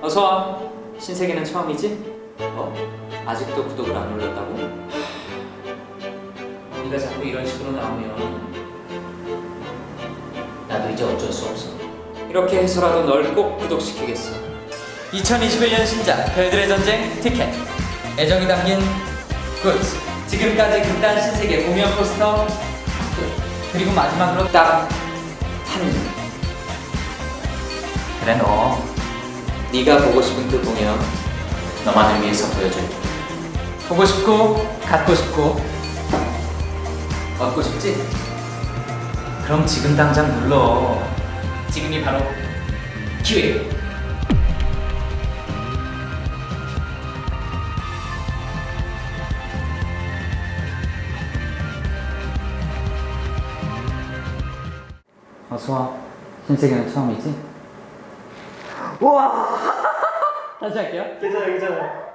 어서와 신세계는 처음이지? 어? 아직도 구독을 안 눌렀다고? 네가 자꾸 이런 식으로 나오면 나도 이제 어쩔 수 없어. 이렇게 해서라도 널 꼭 구독시키겠어 2021년 신작 별들의 전쟁 티켓 애정이 담긴 굿 지금까지 극단 신세계 공연 포스터 끝. 그리고 마지막으로 딱한 줄. 그래 너 네가 보고 싶은 그 공연 너만을 위해서 보여줄게. 보고 싶고 갖고 싶고 얻고 싶지? 그럼 지금 당장 눌러. 지금이 바로 기회. 어서와 신세계는 처음이지? 우와 다시 할게요 괜찮아요, 괜찮아요.